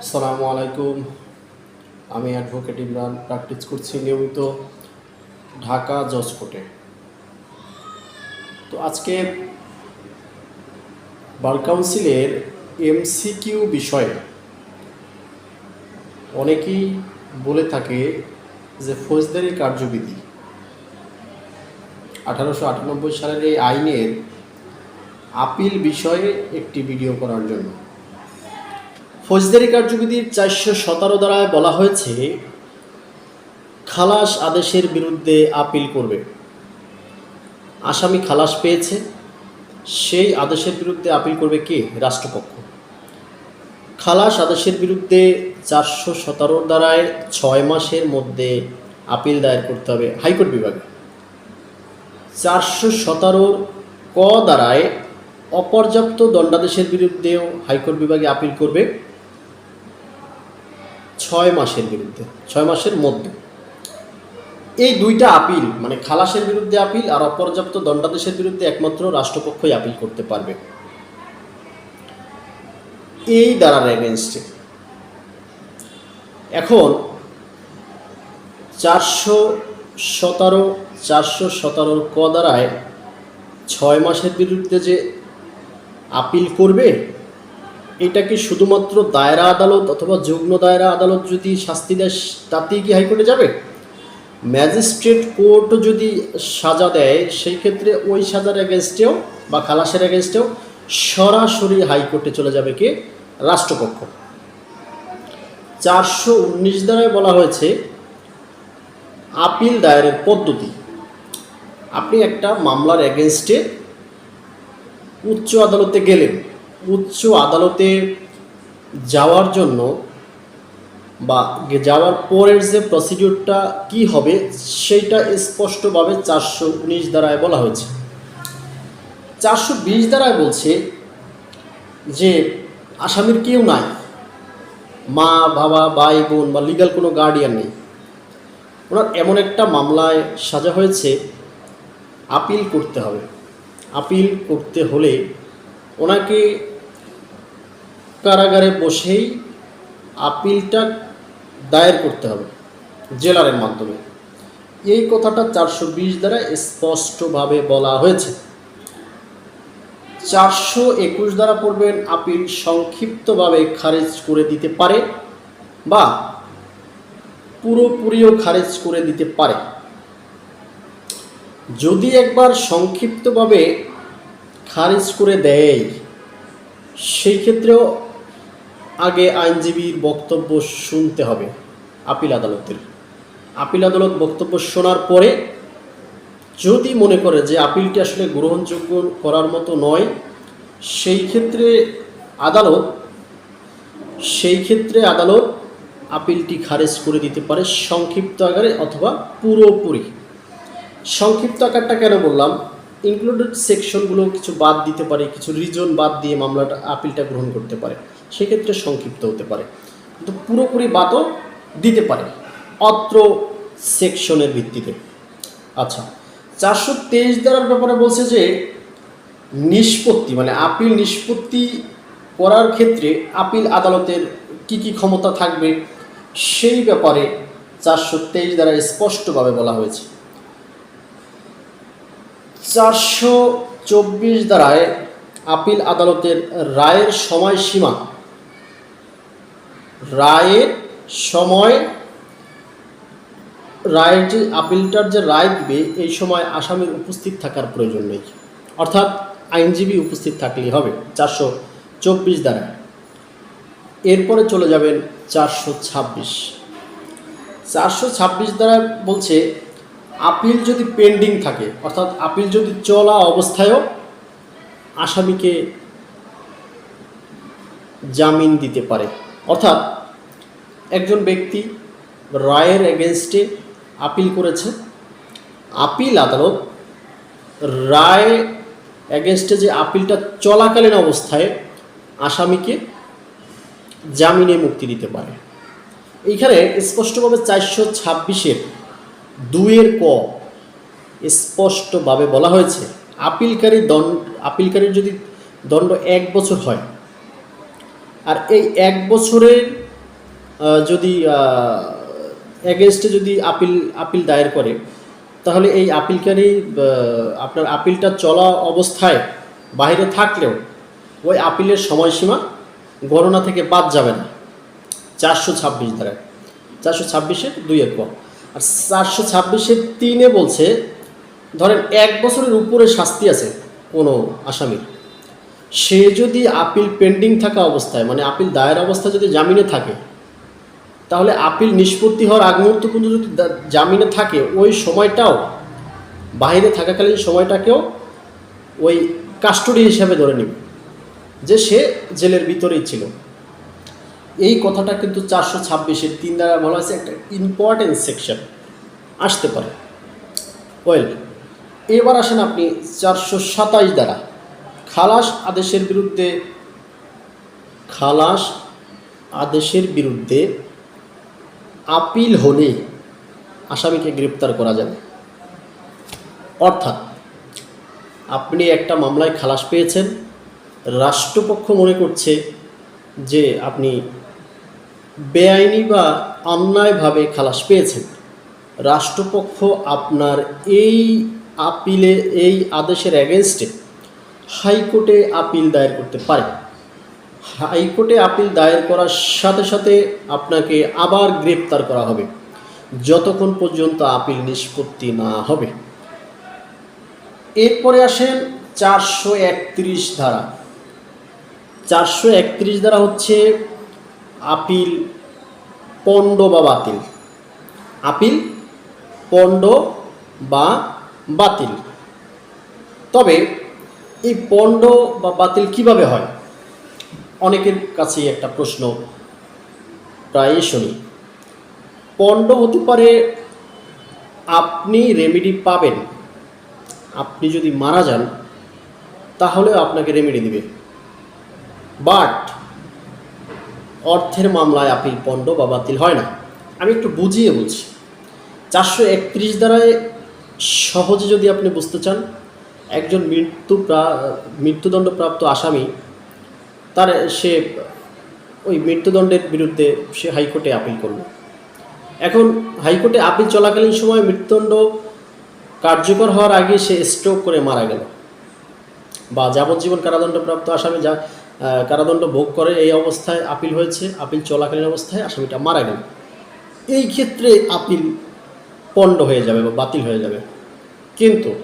আসসালামু আলাইকুম। আমি অ্যাডভোকেট ইমরান প্র্যাকটিস করছি নিয়মিত ঢাকা জজ কোর্টে তো আজকে বার কাউন্সিলের এমসিকিউ বিষয়ে অনেকেই বলে থাকে যে ফৌজদারি কার্যবিধি আঠারোশো আটানব্বই সালের এই আইনের আপিল বিষয়ে একটি ভিডিও করার জন্য। ফৌজদারি কার্যবিধির চারশো সতেরো দ্বারায় বলা হয়েছে, খালাস আদেশের বিরুদ্ধে আপিল করবে। আসামি খালাস পেয়েছে, সেই আদেশের বিরুদ্ধে আপিল করবে কে? রাষ্ট্রপক্ষ। খালাস আদেশের বিরুদ্ধে চারশো সতেরোর দ্বারায় ছয় মাসের মধ্যে আপিল দায়ের করতে হবে হাইকোর্ট বিভাগে। চারশো সতেরোর ক দ্বারায় অপর্যাপ্ত দণ্ডাদেশের বিরুদ্ধেও হাইকোর্ট বিভাগে আপিল করবে ছয় মাসের বিরুদ্ধে, ছয় মাসের মধ্যে। এই দুইটা আপিল মানে খালাসের বিরুদ্ধে আপিল আর অপর্যাপ্ত দণ্ডাদেশের বিরুদ্ধে একমাত্র রাষ্ট্রপক্ষই আপিল করতে পারবে। এই দ্বারার এগেনস্টে এখন চারশো সতেরো, চারশো সতেরোর ক দ্বারায় ছয় মাসের বিরুদ্ধে যে আপিল করবে এটা কি শুধুমাত্র দায়রা আদালত অথবা যুগ্ম দায়রা আদালত যদি শাস্তি দেয়, তাতেই কি হাইকোর্টে যাবে? ম্যাজিস্ট্রেট কোর্টও যদি সাজা দেয়, সেই ক্ষেত্রে ওই সাজার এগেনস্টেও বা খালাসের এগেনস্টেও সরাসরি হাইকোর্টে চলে যাবে কে? রাষ্ট্রপক্ষ। চারশো উনিশ দ্বারায় বলা হয়েছে, আপিল দায়েরের পদ্ধতি। আপনি একটা মামলার এগেনস্টে উচ্চ আদালতে গেলেন। উচ্চ আদালতে যাওয়ার জন্য বা যাওয়ার পরের যে প্রসিডিউরটা কি হবে, সেইটা স্পষ্টভাবে চারশো উনিশ দ্বারায় বলা হয়েছে। চারশো বিশ দ্বারায় বলছে যে আসামির কেউ নাই। মা, বাবা, ভাই, বোন বা লিগাল কোনো গার্ডিয়ান নেই। ওনার এমন একটা মামলায় সাজা হয়েছে আপিল করতে হবে। আপিল করতে হলে ওনাকে কারাগারে বসেই আপিলটা দায়ের করতে হবে জেলারের মাধ্যমে। এই কথাটা চারশো বিশ দ্বারা স্পষ্টভাবে বলা হয়েছে। চারশো একুশ দ্বারা পড়বেন আপিল সংক্ষিপ্তভাবে খারিজ করে দিতে পারে বা পুরোপুরিও খারিজ করে দিতে পারে। যদি একবার সংক্ষিপ্তভাবে খারিজ করে দেয়, সেই ক্ষেত্রেও আগে আইনজীবীর বক্তব্য শুনতে হবে আপিল আদালতের। আপিল আদালত বক্তব্য শোনার পরে যদি মনে করে যে আপিলটি আসলে গ্রহণযোগ্য করার মতো নয়, সেই ক্ষেত্রে আদালত, সেই ক্ষেত্রে আদালত আপিলটি খারেজ করে দিতে পারে সংক্ষিপ্ত আকারে অথবা পুরোপুরি। সংক্ষিপ্ত আকারটা কেন বললাম? ইনক্লুডেড সেকশনগুলো কিছু বাদ দিতে পারে, কিছু রিজন বাদ দিয়ে মামলাটা, আপিলটা গ্রহণ করতে পারে। সেক্ষেত্রে সংক্ষিপ্ত হতে পারে। কিন্তু পুরোপুরি বাদও দিতে পারে অত্র সেকশনের ভিত্তিতে। আচ্ছা চারশো তেইশ দ্বারার ব্যাপারে বলছে যে, নিষ্পত্তি মানে আপিল নিষ্পত্তি করার ক্ষেত্রে আপিল আদালতের কি কি ক্ষমতা থাকবে, সেই ব্যাপারে চারশো তেইশ দ্বারা স্পষ্টভাবে বলা হয়েছে। চারশো চব্বিশ দ্বারায় আপিল আদালতের রায়ের সময়সীমা রায়ের সময়, রায়ের যে আপিলটার যে রায় দিবে, এই সময় আসামির উপস্থিত থাকার প্রয়োজন নেই। অর্থাৎ আইনজীবী উপস্থিত থাকলেই হবে চারশো চব্বিশ দ্বারা। এরপরে চলে যাবেন চারশো ছাব্বিশ। চারশো ছাব্বিশ দ্বারা বলছে, আপিল যদি পেন্ডিং থাকে, অর্থাৎ আপিল যদি চলা অবস্থায়ও আসামিকে জামিন দিতে পারে। অর্থাৎ একজন ব্যক্তি রায়ের এগেনস্টে আপিল করেছে। আপিল আদালত রায় এগেনস্টে যে আপিলটা চলাকালীন অবস্থায় আসামিকে জামিনে মুক্তি দিতে পারে। এইখানে স্পষ্টভাবে চারশো ছাব্বিশের দুইয়ের ক স্পষ্টভাবে বলা হয়েছে, আপিলকারী দণ্ড আপিলকারীর যদি দণ্ড এক বছর হয় আর এই এক বছরের যদি এগেনস্টে যদি আপিল আপিল দায়ের করে, তাহলে এই আপিলকারী আপনার আপিলটা চলা অবস্থায় বাইরে থাকলেও ওই আপিলের সময়সীমা গণনা থেকে বাদ যাবে না। চারশো ছাব্বিশ ধারায় চারশো ছাব্বিশের দুইয়ের পর। আর চারশো ছাব্বিশের তিনে বলছে, ধরেন এক বছরের উপরে শাস্তি আছে কোনো আসামির। সে যদি আপিল পেন্ডিং থাকা অবস্থায় মানে আপিল দায়ের অবস্থায় যদি জামিনে থাকে, তাহলে আপিল নিষ্পত্তি হওয়ার আগ মুহূর্ত পর্যন্ত যদি জামিনে থাকে, ওই সময়টাও বাইরে থাকাকালীন সময়টাকেও ওই কাস্টডি হিসাবে ধরে নেবে, যে সে জেলের ভিতরেই ছিল। এই কথাটা কিন্তু চারশো ছাব্বিশের তিন দ্বারা বলা হয়েছে একটা ইম্পর্টেন্ট সেকশন আসতে পারে। ওয়েল এবার আসেন আপনি চারশো সাতাশ দ্বারা। খালাস আদেশের বিরুদ্ধে, খালাস আদেশের বিরুদ্ধে আপিল হলে আসামিকে গ্রেপ্তার করা যাবে। অর্থাৎ, আপনি একটা মামলায় খালাস পেয়েছেন, রাষ্ট্রপক্ষ মনে করছে যে আপনি বেআইনি বা অন্যায়ভাবে খালাস পেয়েছেন। রাষ্ট্রপক্ষ আপনার এই আপিলে, এই আদেশের অ্যাগেনস্টে হাইকোর্টে আপিল দায়ের করতে পারে। হাইকোর্টে আপিল দায়ের করার সাথে সাথে আপনাকে আবার গ্রেপ্তার করা হবে। যতক্ষণ পর্যন্ত আপিল নিষ্পত্তি না হবে। এরপরে আসেন চারশো একত্রিশ ধারা। চারশো একত্রিশ ধারা হচ্ছে আপিল পণ্ড বা বাতিল। আপিল পণ্ড বা বাতিল। তবে এই পণ্ড বা বাতিল কীভাবে হয়? অনেকের কাছেই একটা প্রশ্ন প্রায়ই শুনি। পণ্ড হতে পারে আপনি রেমেডি পাবেন। আপনি যদি মারা যান তাহলেও আপনাকে রেমেডি দিবে। বাট অর্থের মামলায় আপিল পণ্ড বা বাতিল হয় না। আমি একটু বুঝিয়ে বলছি। চারশো একত্রিশ দ্বারায় সহজে যদি আপনি বুঝতে চান একজন মৃত্যু প্রা- মৃত্যুদণ্ডপ্রাপ্ত আসামি, তার, সে ওই মৃত্যুদণ্ডের বিরুদ্ধে সে হাইকোর্টে আপিল করল। এখন হাইকোর্টে আপিল চলাকালীন সময় মৃত্যুদণ্ড কার্যকর হওয়ার আগে সে স্ট্রোক করে মারা গেল। বা যাবজ্জীবন কারাদণ্ডপ্রাপ্ত আসামি যা কারাদণ্ড ভোগ করে এই অবস্থায় আপিল হয়েছে, আপিল চলাকালীন অবস্থায় আসামিটা মারা গেল। এই ক্ষেত্রে আপিল পণ্ড হয়ে যাবে বা বাতিল হয়ে যাবে। কিন্তু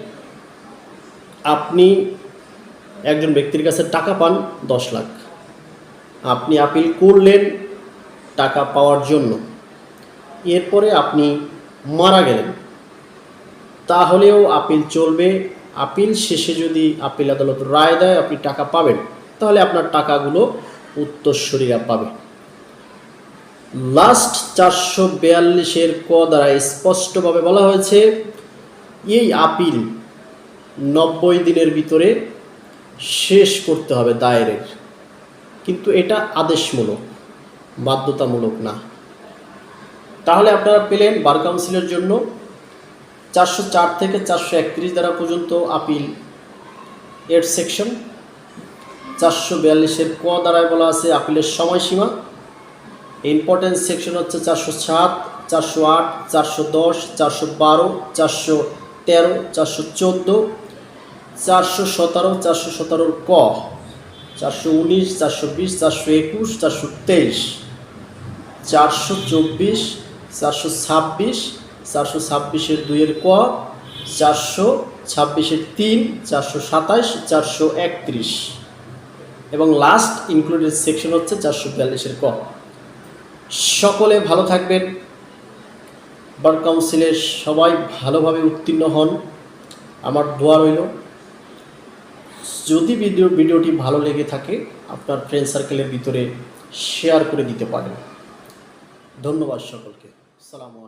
আপনি একজন ব্যক্তির কাছে টাকা পান দশ লাখ। আপনি আপিল করলেন টাকা পাওয়ার জন্য। এরপরে আপনি মারা গেলেন। তাহলেও আপিল চলবে। আপিল শেষে যদি আপিল আদালত রায় দেয়, আপনি টাকা পাবেন। তাহলে আপনার টাকাগুলো উত্তরসূরিরা পাবে। লাস্ট চারশো বিয়াল্লিশের ক দ্বারা স্পষ্টভাবে বলা হয়েছে, এই আপিল নব্বই দিনের ভিতরে শেষ করতে হবে দায়েরের। কিন্তু এটা আদেশমূলক, বাধ্যতামূলক না। তাহলে আপনারা পেলেন বার কাউন্সিলের জন্য চারশো চার থেকে চারশো একত্রিশ দ্বারা পর্যন্ত আপিল এর সেকশন। চারশো বিয়াল্লিশের ক দ্বারায় বলা আছে আপিলের সময়সীমা। ইম্পর্টেন্স সেকশন হচ্ছে চারশো সাত, চারশো আট, চারশো দশ, চারশো বারো, চারশো তেরো, চারশো চোদ্দ চারশো সতেরো, চারশো সতেরোর ক। চারশো উনিশ, চারশো বিশ, চারশো একুশ, চারশো তেইশ। চারশো চব্বিশ, চারশো ছাব্বিশ, চারশো ছাব্বিশের দুইয়ের ক। চারশো ছাব্বিশের তিন, চারশো সাতাশ চারশো একত্রিশ। এবং লাস্ট ইনক্লুডেড সেকশন হচ্ছে চারশো বিয়াল্লিশের ক। সকলে ভালো থাকবেন। বার কাউন্সিলের সবাই ভালোভাবে উত্তীর্ণ হন। আমার দোয়া রইল। যদি ভিডিও ভিডিওটি ভালো লেগে থাকে, আপনার ফ্রেন্ড সার্কেলের ভিতরে শেয়ার করে দিতে পারেন। ধন্যবাদ সকলকে। সালামু